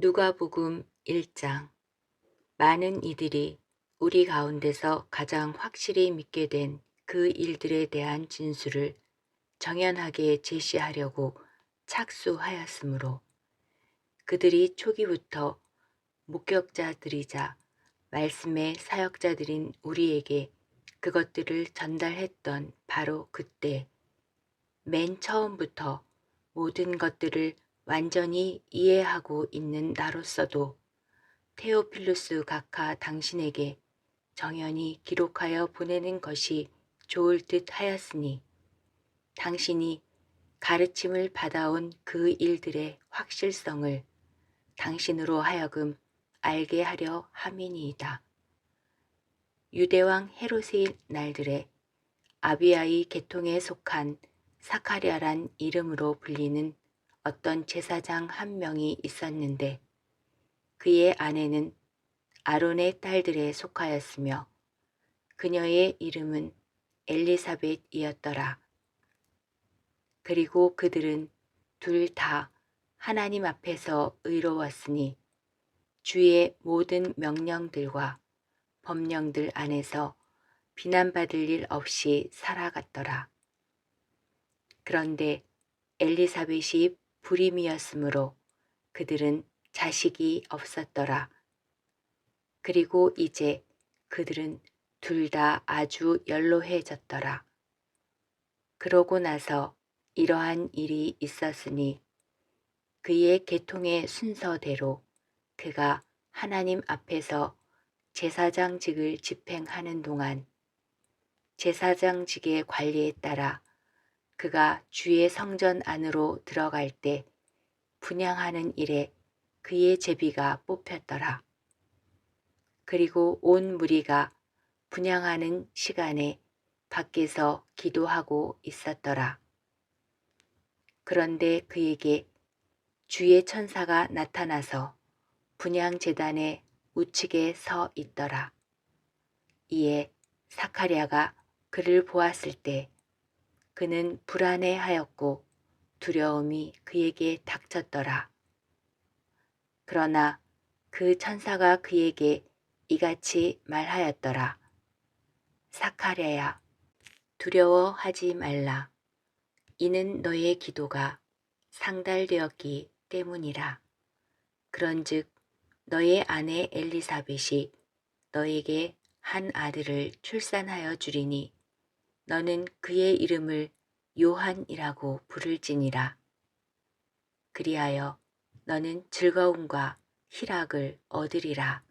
누가복음 1장. 많은 이들이 우리 가운데서 가장 확실히 믿게 된 그 일들에 대한 진술을 정연하게 제시하려고 착수하였으므로 그들이 초기부터 목격자들이자 말씀의 사역자들인 우리에게 그것들을 전달했던 바로 그때 맨 처음부터 모든 것들을 완전히 이해하고 있는 나로서도 테오필루스 각하 당신에게 정연히 기록하여 보내는 것이 좋을 듯 하였으니 당신이 가르침을 받아온 그 일들의 확실성을 당신으로 하여금 알게 하려 함이니이다. 유대왕 헤롯의 날들에 아비아의 계통에 속한 사카랴란 이름으로 불리는 어떤 제사장 한 명이 있었는데 그의 아내는 아론의 딸들에 속하였으며 그녀의 이름은 엘리사벳이었더라. 그리고 그들은 둘 다 하나님 앞에서 의로웠으니 주의 모든 명령들과 법령들 안에서 비난받을 일 없이 살아갔더라. 그런데 엘리사벳이 불임이었으므로 그들은 자식이 없었더라. 그리고 이제 그들은 둘 다 아주 연로해졌더라. 그러고 나서 이러한 일이 있었으니 그의 계통의 순서대로 그가 하나님 앞에서 제사장직을 집행하는 동안 제사장직의 관리에 따라 그가 주의 성전 안으로 들어갈 때 분양하는 일에 그의 제비가 뽑혔더라. 그리고 온 무리가 분양하는 시간에 밖에서 기도하고 있었더라. 그런데 그에게 주의 천사가 나타나서 분양 재단의 우측에 서 있더라. 이에 사카랴가 그를 보았을 때 그는 불안해하였고 두려움이 그에게 닥쳤더라. 그러나 그 천사가 그에게 이같이 말하였더라. 사카랴야, 두려워하지 말라. 이는 너의 기도가 상달되었기 때문이라. 그런즉 너의 아내 엘리사벳이 너에게 한 아들을 출산하여 주리니 너는 그의 이름을 요한이라고 부를지니라. 그리하여 너는 즐거움과 희락을 얻으리라.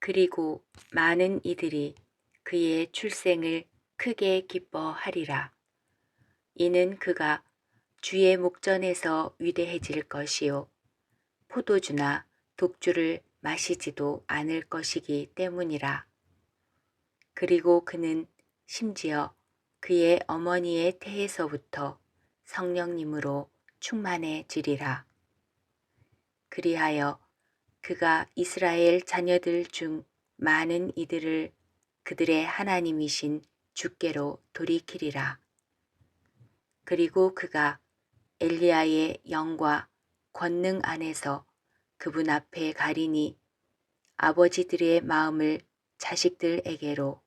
그리고 많은 이들이 그의 출생을 크게 기뻐하리라. 이는 그가 주의 목전에서 위대해질 것이요. 포도주나 독주를 마시지도 않을 것이기 때문이라. 그리고 그는 심지어 그의 어머니의 태에서부터 성령님으로 충만해지리라. 그리하여 그가 이스라엘 자녀들 중 많은 이들을 그들의 하나님이신 주께로 돌이키리라. 그리고 그가 엘리야의 영과 권능 안에서 그분 앞에 가리니 아버지들의 마음을 자식들에게로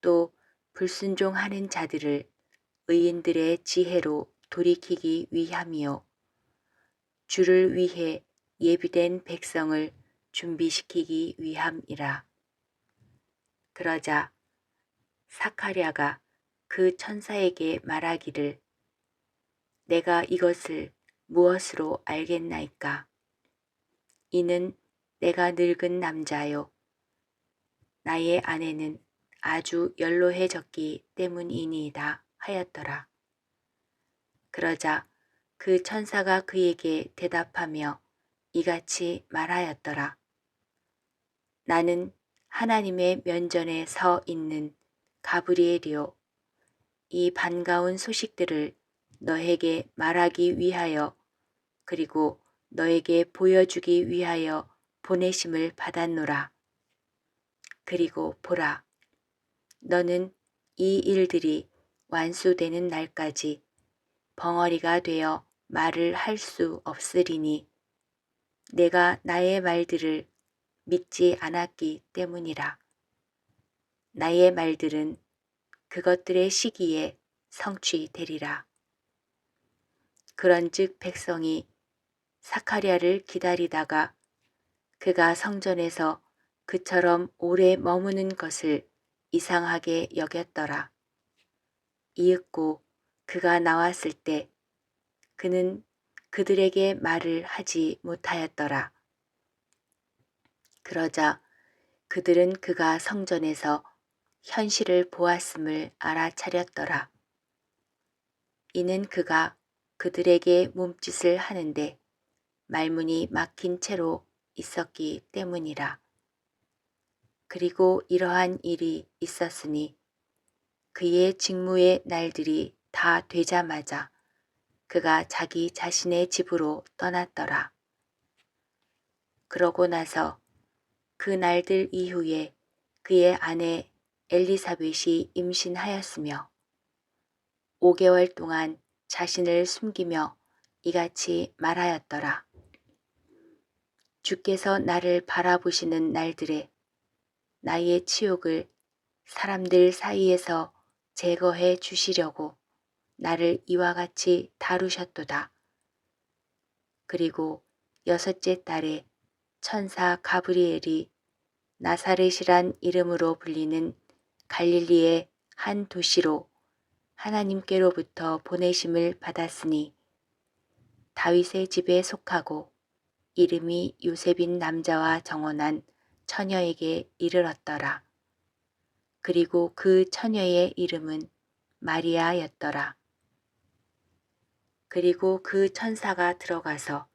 또 불순종하는 자들을 의인들의 지혜로 돌이키기 위함이요. 주를 위해 예비된 백성을 준비시키기 위함이라. 그러자 사카랴가 그 천사에게 말하기를 내가 이것을 무엇으로 알겠나이까? 이는 내가 늙은 남자요. 나의 아내는 아주 연로해졌기 때문이니이다 하였더라. 그러자 그 천사가 그에게 대답하며 이같이 말하였더라. 나는 하나님의 면전에 서 있는 가브리엘이요. 이 반가운 소식들을 너에게 말하기 위하여 그리고 너에게 보여주기 위하여 보내심을 받았노라. 그리고 보라, 너는 이 일들이 완수되는 날까지 벙어리가 되어 말을 할 수 없으리니 내가 나의 말들을 믿지 않았기 때문이라. 나의 말들은 그것들의 시기에 성취되리라. 그런즉 백성이 사카리아를 기다리다가 그가 성전에서 그처럼 오래 머무는 것을 이상하게 여겼더라. 이윽고 그가 나왔을 때 그는 그들에게 말을 하지 못하였더라. 그러자 그들은 그가 성전에서 현실을 보았음을 알아차렸더라. 이는 그가 그들에게 몸짓을 하는데 말문이 막힌 채로 있었기 때문이라. 그리고 이러한 일이 있었으니 그의 직무의 날들이 다 되자마자 그가 자기 자신의 집으로 떠났더라. 그러고 나서 그 날들 이후에 그의 아내 엘리사벳이 임신하였으며 5개월 동안 자신을 숨기며 이같이 말하였더라. 주께서 나를 바라보시는 날들에 나의 치욕을 사람들 사이에서 제거해 주시려고 나를 이와 같이 다루셨도다. 그리고 여섯째 달에 천사 가브리엘이 나사렛이란 이름으로 불리는 갈릴리의 한 도시로 하나님께로부터 보내심을 받았으니 다윗의 집에 속하고 이름이 요셉인 남자와 정혼한 처녀에게 이르렀더라. 그리고 그 처녀의 이름은 마리아였더라. 그리고 그 천사가 들어가서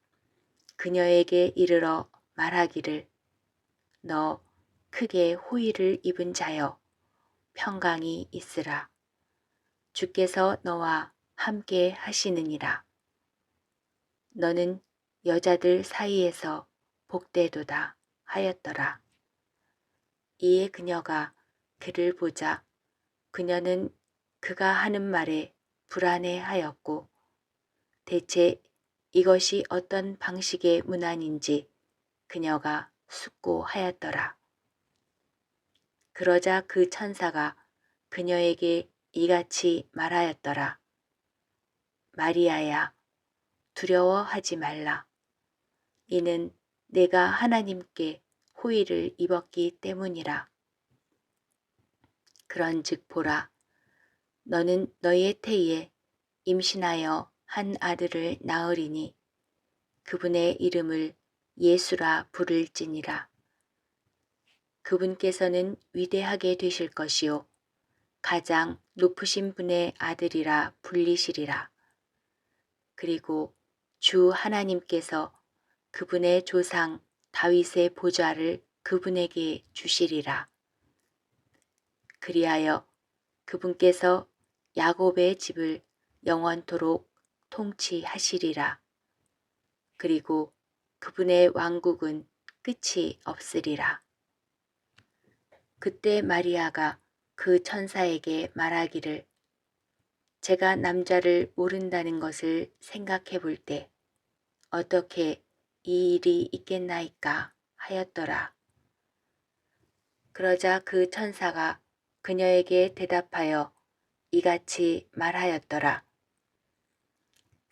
그녀에게 이르러 말하기를 너 크게 호의를 입은 자여 평강이 있으라. 주께서 너와 함께 하시느니라. 너는 여자들 사이에서 복되도다 하였더라. 이에 그녀가 그를 보자 그녀는 그가 하는 말에 불안해하였고 대체 이것이 어떤 방식의 문안인지 그녀가 숙고하였더라. 그러자 그 천사가 그녀에게 이같이 말하였더라. 마리아야, 두려워하지 말라. 이는 내가 하나님께 호의를 입었기 때문이라. 그런즉 보라, 너는 너의 태에 임신하여 한 아들을 낳으리니 그분의 이름을 예수라 부를지니라. 그분께서는 위대하게 되실 것이요 가장 높으신 분의 아들이라 불리시리라. 그리고 주 하나님께서 그분의 조상 다윗의 보좌를 그분에게 주시리라. 그리하여 그분께서 야곱의 집을 영원토록 통치하시리라. 그리고 그분의 왕국은 끝이 없으리라. 그때 마리아가 그 천사에게 말하기를 제가 남자를 모른다는 것을 생각해 볼 때 어떻게 이 일이 있겠나이까 하였더라. 그러자 그 천사가 그녀에게 대답하여 이같이 말하였더라.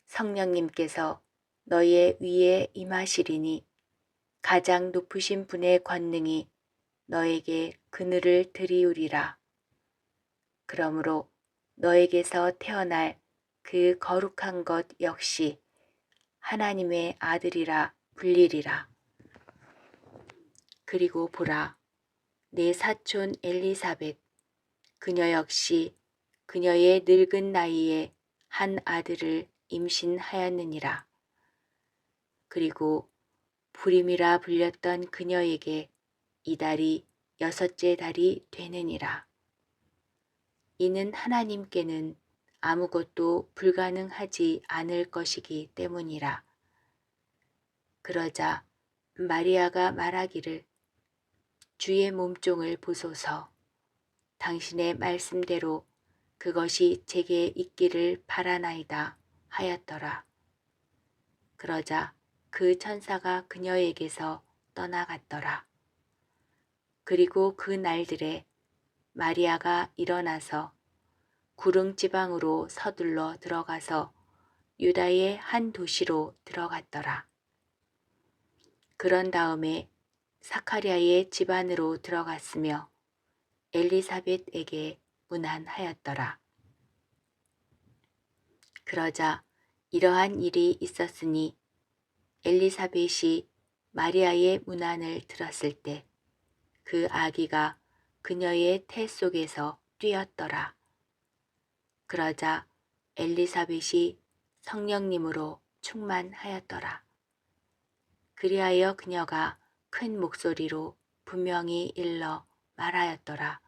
성령님께서 너의 위에 임하시리니 가장 높으신 분의 권능이 너에게 그늘을 들이우리라. 그러므로 너에게서 태어날 그 거룩한 것 역시 하나님의 아들이라 불리리라. 그리고 보라, 내 사촌 엘리사벳, 그녀 역시 그녀의 늙은 나이에 한 아들을 임신하였느니라. 그리고 불임이라 불렸던 그녀에게 이 달이 여섯째 달이 되느니라. 이는 하나님께는 아무것도 불가능하지 않을 것이기 때문이라. 그러자 마리아가 말하기를 주의 몸종을 보소서 당신의 말씀대로 그것이 제게 있기를 바라나이다 하였더라. 그러자 그 천사가 그녀에게서 떠나갔더라. 그리고 그 날들에 마리아가 일어나서 구릉 지방으로 서둘러 들어가서 유다의 한 도시로 들어갔더라. 그런 다음에 사카리아의 집안으로 들어갔으며 엘리사벳에게 문안하였더라. 그러자 이러한 일이 있었으니 엘리사벳이 마리아의 문안을 들었을 때 그 아기가 그녀의 태 속에서 뛰었더라. 그러자 엘리사벳이 성령님으로 충만하였더라. 그리하여 그녀가 큰 목소리로 분명히 일러 말하였더라.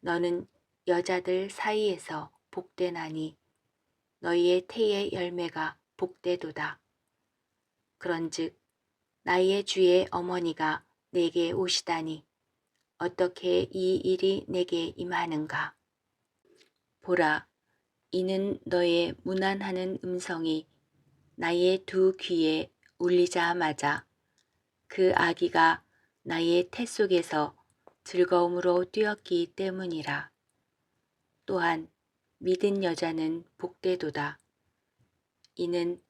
너는 여자들 사이에서 복되나니 너희의 태의 열매가 복되도다. 그런즉 나의 주의 어머니가 내게 오시다니 어떻게 이 일이 내게 임하는가? 보라, 이는 너의 무난하는 음성이 나의 두 귀에 울리자마자 그 아기가 나의 태 속에서 즐거움으로 뛰었기 때문이라. 또한 믿은 여자는 복되도다. 이는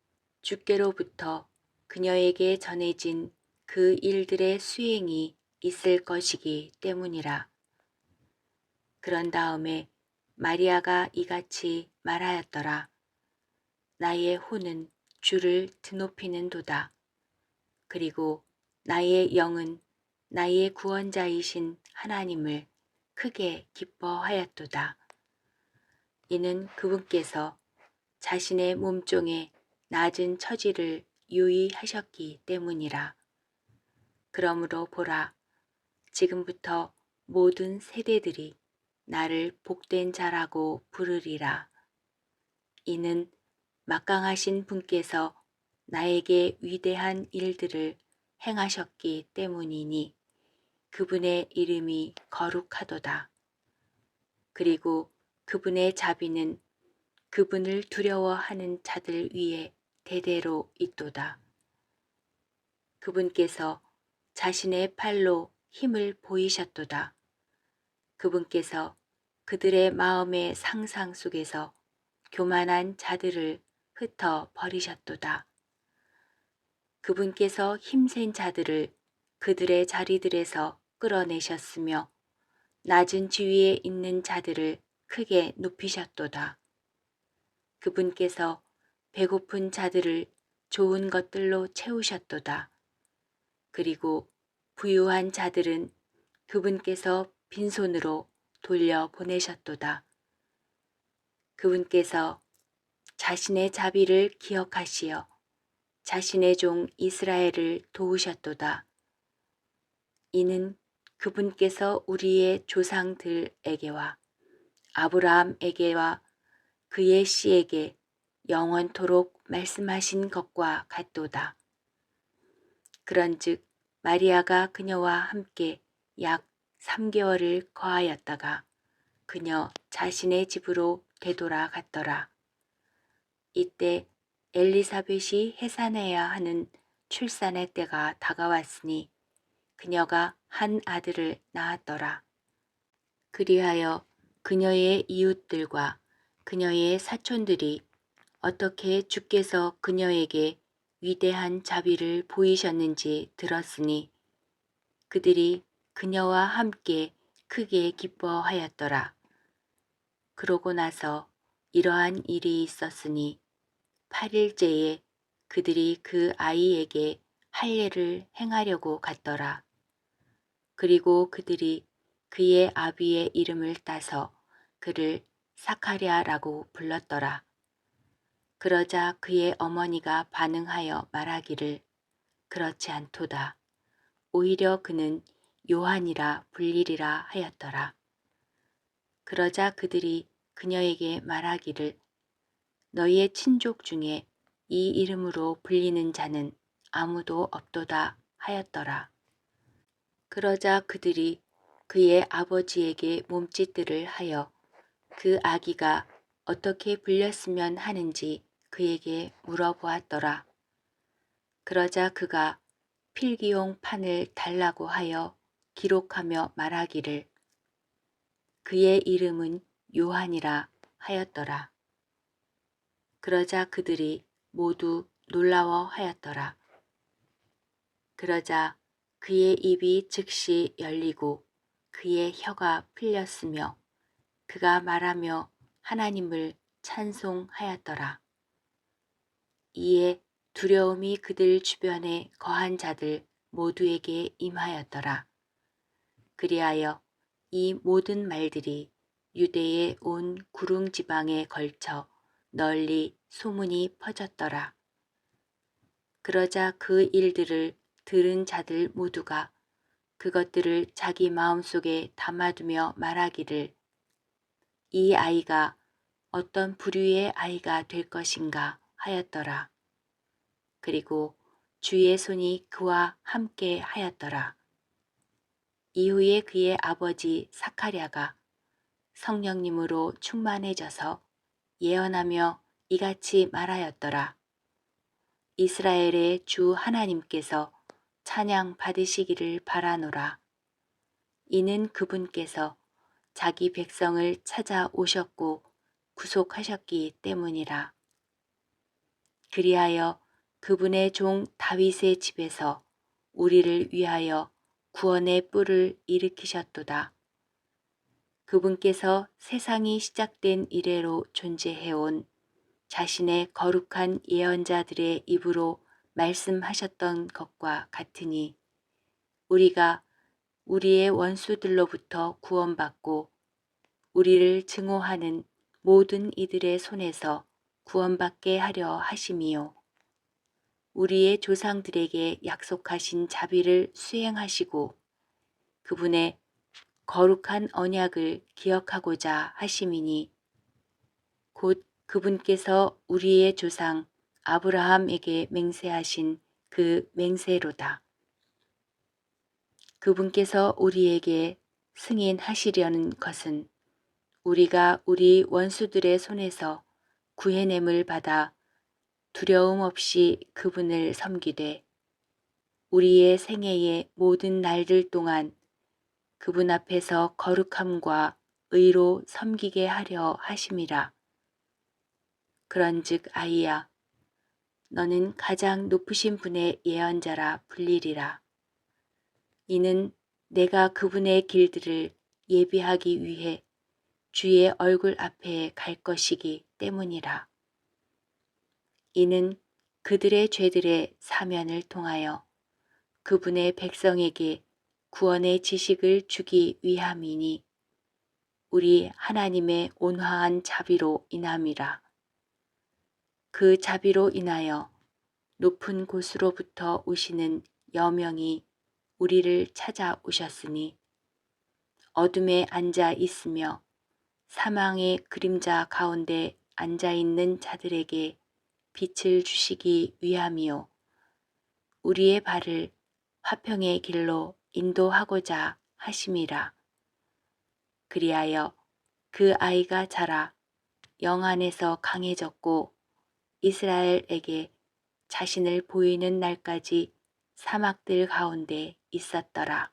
주께로부터 그녀에게 전해진 그 일들의 수행이 있을 것이기 때문이라. 그런 다음에 마리아가 이같이 말하였더라. 나의 혼은 주를 드높이는 도다. 그리고 나의 영은 나의 구원자이신 하나님을 크게 기뻐하였도다. 이는 그분께서 자신의 몸종의 낮은 처지를 유의하셨기 때문이라. 그러므로 보라, 지금부터 모든 세대들이 나를 복된 자라고 부르리라. 이는 막강하신 분께서 나에게 위대한 일들을 행하셨기 때문이니 그분의 이름이 거룩하도다. 그리고 그분의 자비는 그분을 두려워하는 자들 위에 대대로 있도다. 그분께서 자신의 팔로 힘을 보이셨도다. 그분께서 그들의 마음의 상상 속에서 교만한 자들을 흩어 버리셨도다. 그분께서 힘센 자들을 그들의 자리들에서 끌어내셨으며 낮은 지위에 있는 자들을 크게 높이셨도다. 그분께서 배고픈 자들을 좋은 것들로 채우셨도다. 그리고 부유한 자들은 그분께서 빈손으로 돌려 보내셨도다. 그분께서 자신의 자비를 기억하시어 자신의 종 이스라엘을 도우셨도다. 이는 그분께서 우리의 조상들에게와 아브라함에게와 그의 씨에게 영원토록 말씀하신 것과 같도다. 그런즉 마리아가 그녀와 함께 약 3개월을 거하였다가 그녀 자신의 집으로 되돌아갔더라. 이때 엘리사벳이 해산해야 하는 출산의 때가 다가왔으니 그녀가 한 아들을 낳았더라. 그리하여 그녀의 이웃들과 그녀의 사촌들이 어떻게 주께서 그녀에게 위대한 자비를 보이셨는지 들었으니 그들이 그녀와 함께 크게 기뻐하였더라. 그러고 나서 이러한 일이 있었으니 8일째에 그들이 그 아이에게 할례를 행하려고 갔더라. 그리고 그들이 그의 아비의 이름을 따서 그를 사카랴라고 불렀더라. 그러자 그의 어머니가 반응하여 말하기를 그렇지 않도다. 오히려 그는 요한이라 불리리라 하였더라. 그러자 그들이 그녀에게 말하기를 너희의 친족 중에 이 이름으로 불리는 자는 아무도 없도다 하였더라. 그러자 그들이 그의 아버지에게 몸짓들을 하여 그 아기가 어떻게 불렸으면 하는지 그에게 물어보았더라. 그러자 그가 필기용 판을 달라고 하여 기록하며 말하기를 그의 이름은 요한이라 하였더라. 그러자 그들이 모두 놀라워 하였더라. 그러자 그의 입이 즉시 열리고 그의 혀가 풀렸으며 그가 말하며 하나님을 찬송하였더라. 이에 두려움이 그들 주변에 거한 자들 모두에게 임하였더라. 그리하여 이 모든 말들이 유대의 온 구릉 지방에 걸쳐 널리 소문이 퍼졌더라. 그러자 그 일들을 들은 자들 모두가 그것들을 자기 마음속에 담아두며 말하기를 이 아이가 어떤 부류의 아이가 될 것인가 하였더라. 그리고 주의 손이 그와 함께 하였더라. 이후에 그의 아버지 사카랴가 성령님으로 충만해져서 예언하며 이같이 말하였더라. 이스라엘의 주 하나님께서 찬양 받으시기를 바라노라. 이는 그분께서 자기 백성을 찾아오셨고 구속하셨기 때문이라. 그리하여 그분의 종 다윗의 집에서 우리를 위하여 구원의 뿔을 일으키셨도다. 그분께서 세상이 시작된 이래로 존재해온 자신의 거룩한 예언자들의 입으로 말씀하셨던 것과 같으니 우리가 우리의 원수들로부터 구원받고 우리를 증오하는 모든 이들의 손에서 구원받게 하려 하심이요. 우리의 조상들에게 약속하신 자비를 수행하시고 그분의 거룩한 언약을 기억하고자 하심이니 곧 그분께서 우리의 조상 아브라함에게 맹세하신 그 맹세로다. 그분께서 우리에게 승인하시려는 것은 우리가 우리 원수들의 손에서 구해냄을 받아 두려움 없이 그분을 섬기되 우리의 생애의 모든 날들 동안 그분 앞에서 거룩함과 의로 섬기게 하려 하심이라. 그런즉 아이야 너는 가장 높으신 분의 예언자라 불리리라. 이는 내가 그분의 길들을 예비하기 위해 주의 얼굴 앞에 갈 것이기 때문이라. 이는 그들의 죄들의 사면을 통하여 그분의 백성에게 구원의 지식을 주기 위함이니 우리 하나님의 온화한 자비로 인함이라. 그 자비로 인하여 높은 곳으로부터 오시는 여명이 우리를 찾아오셨으니 어둠에 앉아 있으며 사망의 그림자 가운데 앉아 있는 자들에게 빛을 주시기 위함이요. 우리의 발을 화평의 길로 인도하고자 하심이라. 그리하여 그 아이가 자라 영 안에서 강해졌고 이스라엘에게 자신을 보이는 날까지 사막들 가운데 있었더라.